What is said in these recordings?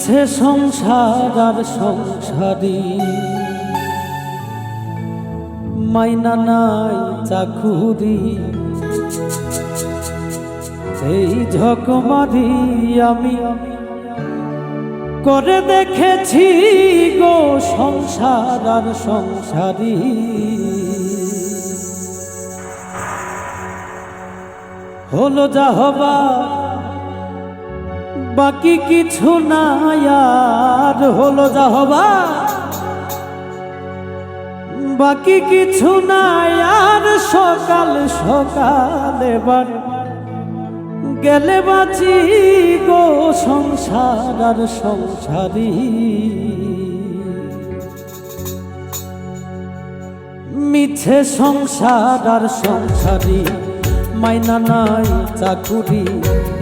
মিছে সংসার আর সংসারী। মাইনা নাই চাকুরি। এই ঝকমারি আমি করে দেখেছি গো সংসার আর সংসারী। হলো যা হবার বাকি কিছু নাই আর হলো যা হবা বাকি কিছু নাই আর সকাল সকাল এবার গেলে বাঁচি গো সংসার আর সংসারী। মিছে সংসার আর সংসারী। মাইনা নাই চাকুরি,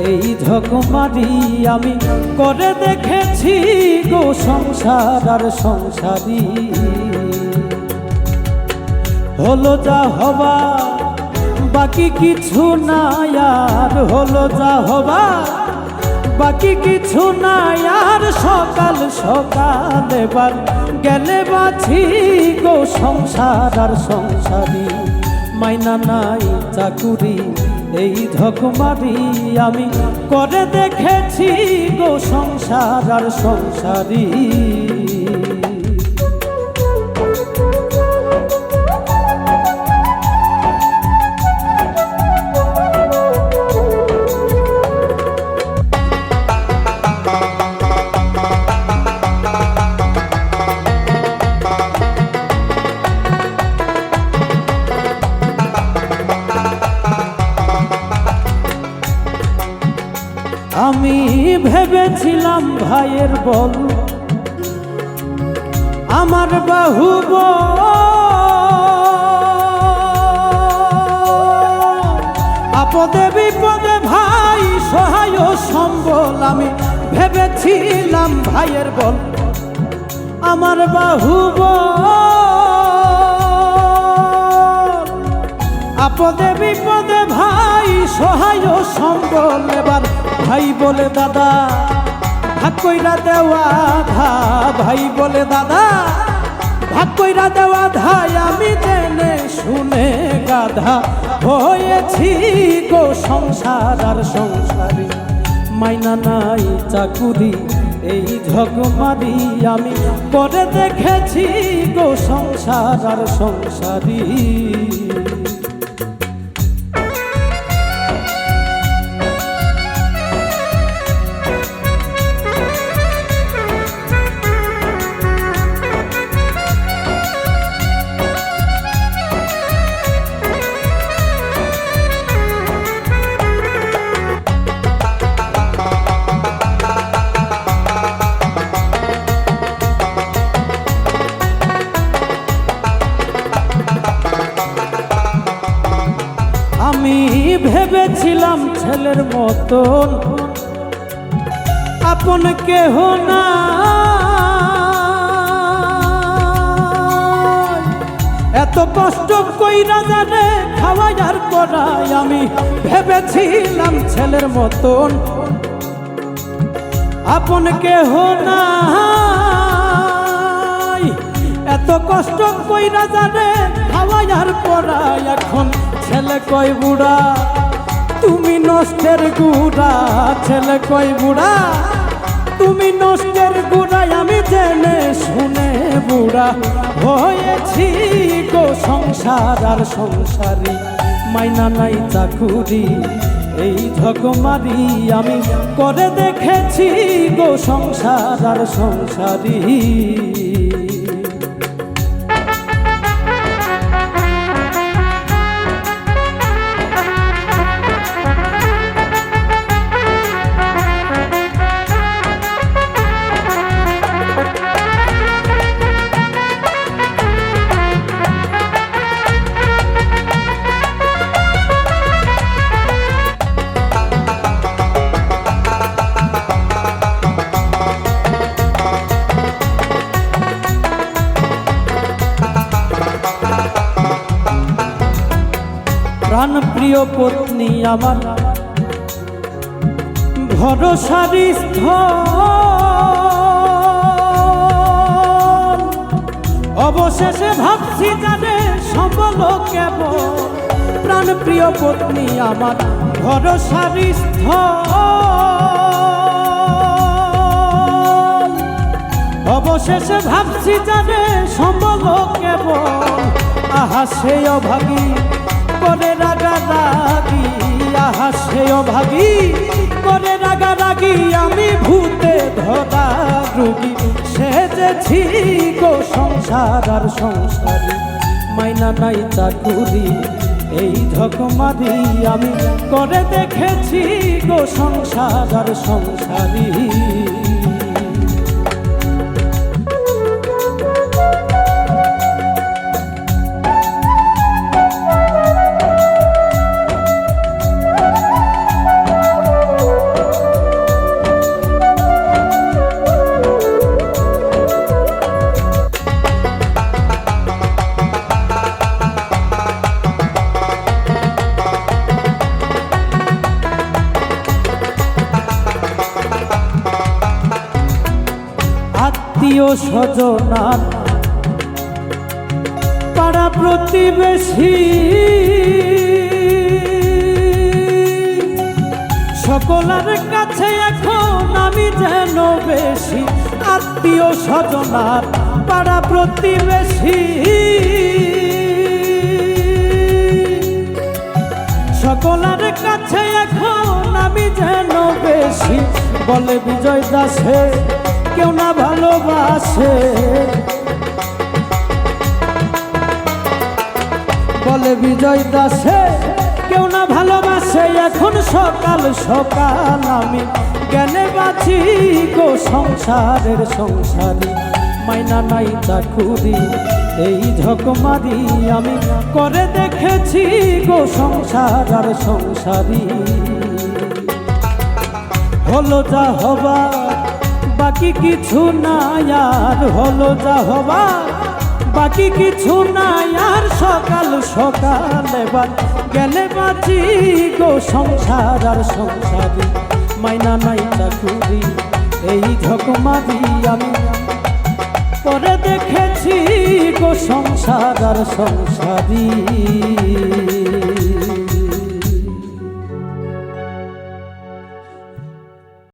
এই ঝকমারি আমি করে দেখেছি গো সংসার আর সংসারী। হলো যা হবা বাকি কিছু নাই আর হলো যা হবা বাকি কিছু নাই আর সকাল সকাল এবার গেলে বাছি গো সংসার আর সংসারী। মাইনা নাই চাকুরি এই ধকমারি আমি করে দেখেছি গো সংসার আর সংসারী। আমি ভেবেছিলাম ভাইয়ের বল। আমার বাহু আপদে বিপদে ভাই, সহায় সম্বল আমি ভেবেছিলাম ভাইয়ের বল। আমার বাহু আপদে বিপদে ভাই, সহায় ও সম্বল এবার ভাই বলে দাদা। ভাগ কইরা দেওয়া ধা, ভাই বলে দাদা। ভাগ কইরা দেওয়া ধাই আমি জেনে শুনে গাধা হয়েছি গো সংসার আর সংসারী। মাইনা নাই চাকুরি, এই ঝকমারি আমি করে দেখেছি গো সংসার আর সংসারী। ভেবেছিলাম ছেলের মতন। আপন কেহ না। এত কষ্ট কই কইরা জানে খাওয়াই আর করাই আমি। ভেবেছিলাম ছেলের মতন। আপন কেহ না। এত কষ্ট কই কইরা জানে খাওয়াই আর পড়াই এখন ছেলে কয় বুড়া? তুমি নষ্টের গুড়া, ছেলে কয় বুড়া? তুমি নষ্টের গুড়াই আমি জেনে শুনে বুড়া। হয়েছি গো সংসার আর সংসারী, মাইনা নাই চাকুরি। এই ঝকমারি আমি করে দেখেছি গো সংসার আর সংসারী। প্রাণ প্রিয় পত্নী আমার। ভরসার অবশেষে ভাবছি জানে সবল কেবল। প্রাণ প্রিয় পত্নী আমার ভরসার অবশেষে ভাবছি জানে সম্ভব কেবল। আহা, সেই অভাগী করে রাগা রাগি আহা সে অভাগী করে রাগা রাগি আমি ভূতে ধরা রুগী। সেজেছি গো সংসার আর সংসারী। মাইনা নাই চাকুরি, এই ঝকমারি আমি করে দেখেছি গো সংসার আর সংসারী। আত্মীয় স্বজনার পাড়া প্রতিবেশী। সকলের কাছে এখন আমি যেন বেশি আত্মীয় স্বজনার পাড়া প্রতিবেশী। সকলের কাছে এখন আমি যেন বেশি বলে বিজয় দাসে ভালোবাসে বলে বিজয় দাসে, কেউ না ভালোবাসে, এখন সকাল সকাল আমি জ্ঞানে বাঁচি গো সংসারের সংসারী। মাইনা নাই চাকুরি, এই ঝকমারি আমি করে দেখেছি গো সংসার আর সংসারী। হলো যা হবা বাকি কিছু নাই আর হলো যা হবা বাকি কিছু নাই আর সকাল সকাল এবার গেলে বাঁচি গো সংসার আর সংসারী। মাইনা নাই চাকুরি, এই ঝকমারি আমি। পরে দেখেছি গো সংসার আর সংসারী।